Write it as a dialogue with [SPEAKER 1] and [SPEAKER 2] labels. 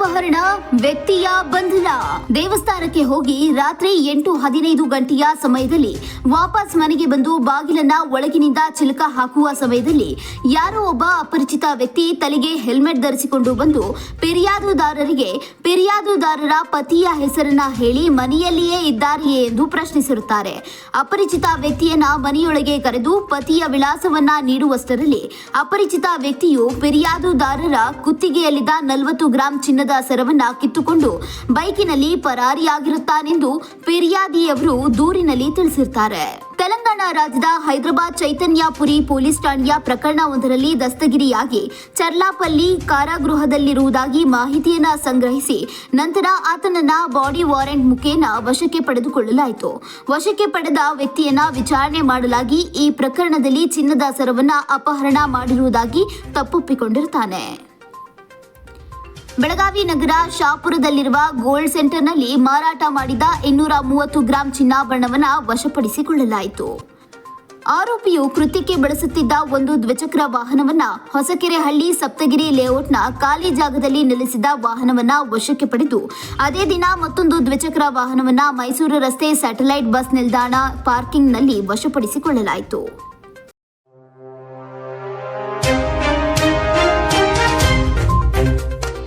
[SPEAKER 1] ಪ್ರಕರಣ ವ್ಯಕ್ತಿಯ ಬಂಧನ. ದೇವಸ್ಥಾನಕ್ಕೆ ಹೋಗಿ ರಾತ್ರಿ ಎಂಟು ಹದಿನೈದು ಗಂಟೆಯ ಸಮಯದಲ್ಲಿ ವಾಪಸ್ ಮನೆಗೆ ಬಂದು ಬಾಗಿಲನ್ನ ಒಳಗಿನಿಂದ ಚಿಲಕ ಹಾಕುವ ಸಮಯದಲ್ಲಿ ಯಾರೋ ಒಬ್ಬ ಅಪರಿಚಿತ ವ್ಯಕ್ತಿ ತಲೆಗೆ ಹೆಲ್ಮೆಟ್ ಧರಿಸಿಕೊಂಡು ಬಂದು ಪಿರಿಯಾದುದಾರರಿಗೆ ಫಿರ್ಯಾದುದಾರರ ಪತಿಯ ಹೆಸರನ್ನ ಹೇಳಿ ಮನೆಯಲ್ಲಿಯೇ ಇದ್ದಾರೆಯೇ ಎಂದು ಪ್ರಶ್ನಿಸಿರುತ್ತಾರೆ. ಅಪರಿಚಿತ ವ್ಯಕ್ತಿಯನ್ನ ಮನೆಯೊಳಗೆ ಕರೆದು ಪತಿಯ ವಿಳಾಸವನ್ನ ನೀಡುವಷ್ಟರಲ್ಲಿ ಅಪರಿಚಿತ ವ್ಯಕ್ತಿಯು ಪಿರಿಯಾದುದಾರರ ಕುತ್ತಿಗೆಯಲ್ಲಿದ್ದ ನಲವತ್ತು ಗ್ರಾಂ ಚಿನ್ನದ ಸರವನ್ನ ಕಿತ್ತುಕೊಂಡು ಬೈಕಿನಲ್ಲಿ ಪರಾರಿಯಾಗಿರುತ್ತಾನೆಂದು ಫಿರ್ಯಾದಿಯವರು ದೂರಿನಲ್ಲಿ ತಿಳಿಸಿರ್ತಾರೆ. ತೆಲಂಗಾಣ ರಾಜ್ಯದ ಹೈದರಾಬಾದ್ ಚೈತನ್ಯಾಪುರಿ ಪೊಲೀಸ್ ಠಾಣೆಯ ಪ್ರಕರಣವೊಂದರಲ್ಲಿ ದಸ್ತಗಿರಿಯಾಗಿ ಚರ್ಲಾಪಲ್ಲಿ ಕಾರಾಗೃಹದಲ್ಲಿರುವುದಾಗಿ ಮಾಹಿತಿಯನ್ನ ಸಂಗ್ರಹಿಸಿ ನಂತರ ಆತನನ್ನ ಬಾಡಿ ವಾರೆಂಟ್ ಮುಖೇನ ವಶಕ್ಕೆ ಪಡೆದುಕೊಳ್ಳಲಾಯಿತು. ವಶಕ್ಕೆ ಪಡೆದ ವ್ಯಕ್ತಿಯನ್ನ ವಿಚಾರಣೆ ಮಾಡಲಾಗಿ ಈ ಪ್ರಕರಣದಲ್ಲಿ ಚಿನ್ನದ ಸರವನ್ನ ಅಪಹರಣ ಮಾಡಿರುವುದಾಗಿ ತಪ್ಪೊಪ್ಪಿಕೊಂಡಿರುತ್ತಾನೆ ಬೆಳಗಾವಿ ನಗರ ಶಾಪುರದಲ್ಲಿರುವ ಗೋಲ್ಡ್ ಸೆಂಟರ್ನಲ್ಲಿ ಮಾರಾಟ ಮಾಡಿದ ಇನ್ನೂರ ಮೂವತ್ತು ಗ್ರಾಂ ಚಿನ್ನಾಭರಣವನ್ನು ವಶಪಡಿಸಿಕೊಳ್ಳಲಾಯಿತು. ಆರೋಪಿಯು ಕೃತ್ಯಕ್ಕೆ ಬಳಸುತ್ತಿದ್ದ ಒಂದು ದ್ವಿಚಕ್ರ ವಾಹನವನ್ನ ಹೊಸಕೆರೆಹಳ್ಳಿ ಸಪ್ತಗಿರಿ ಲೇಔಟ್ನ ಖಾಲಿ ಜಾಗದಲ್ಲಿ ನಿಲ್ಲಿಸಿದ ವಾಹನವನ್ನ ವಶಕ್ಕೆ ಪಡೆದು, ಅದೇ ದಿನ ಮತ್ತೊಂದು ದ್ವಿಚಕ್ರ ವಾಹನವನ್ನ ಮೈಸೂರು ರಸ್ತೆ ಸ್ಯಾಟಲೈಟ್ ಬಸ್ ನಿಲ್ದಾಣ ಪಾರ್ಕಿಂಗ್ನಲ್ಲಿ ವಶಪಡಿಸಿಕೊಳ್ಳಲಾಯಿತು.